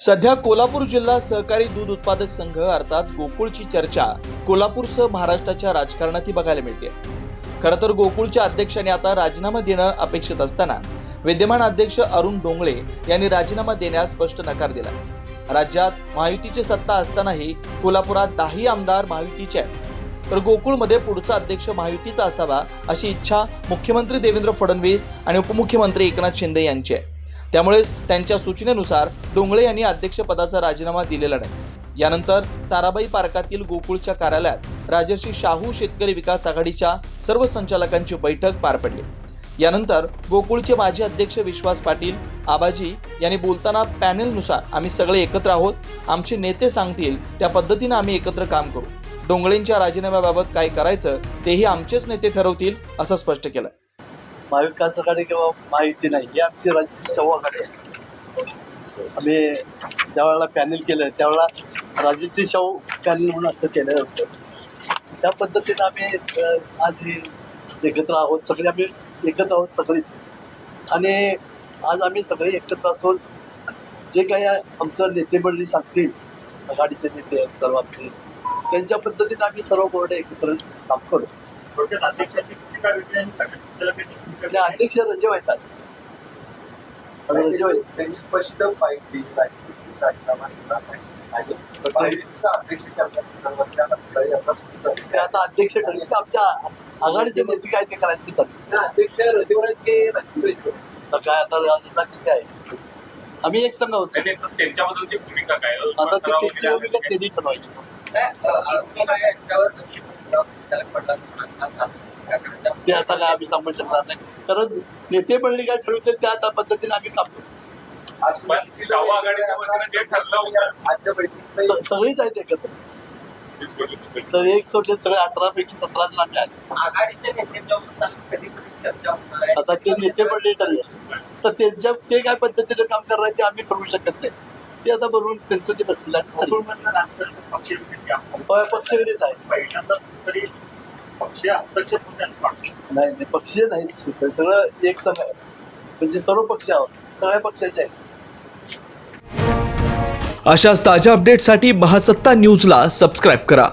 सध्या कोल्हापूर जिल्हा सहकारी दूध उत्पादक संघ अर्थात गोकुळची चर्चा कोल्हापूरसह महाराष्ट्राच्या राजकारणातही बघायला मिळते. खरं तर गोकुळच्या अध्यक्षांनी आता राजीनामा देणं अपेक्षित असताना विद्यमान अध्यक्ष अरुण डोंगळे यांनी राजीनामा देण्यास स्पष्ट नकार दिला. राज्यात महायुतीची सत्ता असतानाही कोल्हापुरात दहाही आमदार महायुतीचे आहेत. तर गोकुळमध्ये पुढचा अध्यक्ष महायुतीचा असावा अशी इच्छा मुख्यमंत्री देवेंद्र फडणवीस आणि उपमुख्यमंत्री एकनाथ शिंदे यांची आहे. त्यामुळेच त्यांच्या सूचनेनुसार डोंगळे यांनी अध्यक्षपदाचा राजीनामा दिलेला नाही. यानंतर ताराबाई पार्कातील गोकुळच्या कार्यालयात राजर्षी शाहू शेतकरी विकास आघाडीच्या सर्व संचालकांची बैठक पार पडली. यानंतर गोकुळचे माजी अध्यक्ष विश्वास पाटील आबाजी यांनी बोलताना पॅनेलनुसार आम्ही सगळे एकत्र आहोत आमचे नेते सांगतील त्या पद्धतीनं आम्ही एकत्र काम करू. डोंगळेंच्या राजीनाम्याबाबत काय करायचं तेही आमचेच नेते ठरवतील असं स्पष्ट केलं. महाविकासाकडे किंवा महायुती नाही ही आमची राज्याची शाहू आम्ही ज्यावेळेला पॅनल केलं त्यावेळेला राजेची शाहू पॅनल म्हणून असं केलं होतं. त्या पद्धतीनं आम्ही आज हे एकत्र आहोत सगळे आम्ही एकत्र आहोत सगळीच. आणि आज आम्ही सगळे एकत्र असून जे काही आमचं नेतेमंडळी सांगतील आघाडीचे नेते आहेत सर्वांचे त्यांच्या पद्धतीने आम्ही सर्व बोर्ड एकत्र काम करू. थोडक्यात अध्यक्षांची भूमिका वेगळी आणि सगळ्या संचालकांची भूमिका अध्यक्ष रजे येतात रजे होईल त्यांनी स्पष्ट माहिती राजीनामा दिला नाही. आणि महायुतीचा अध्यक्ष आता सुरू अध्यक्ष ठरले तर आमच्या आघाडीचे नेते काय ते करायचे ते ठरले. अध्यक्ष रजेवर आहेत की राजकीय तर काय आता राजाची काय आहे? आम्ही एक संघ आहोत त्यांनी त्यांच्याबद्दलची भूमिका काय? आता ते त्यांची भूमिका त्यांनी ठरवायची. ते आता काय आम्ही सांगू शकणार नाही. कारण नेते मंडळी काय ठरवतील त्या त्या पद्धतीने आम्ही स- सगळीच आहेत एकत्र. सर एक सोडले सगळे अठरा पैकी सतरा जण आम्ही आहेत. आता ते नेते मंडळी ठरले. तर त्यांच्या ते काय पद्धतीने काम करणार आहे ते आम्ही ठरवू शकत नाही. ते आता बरोबर त्यांचं ते बसतील आणि ठरवू. प- पक्षविरोध आहे. नाही नाही पक्षीय नाहीच ते सगळं एक संघ आहे. म्हणजे सर्व पक्ष आहोत. सगळ्या पक्षाचे आहेत. अशाच ताज्या अपडेटसाठी महासत्ता न्यूजला सबस्क्राईब करा.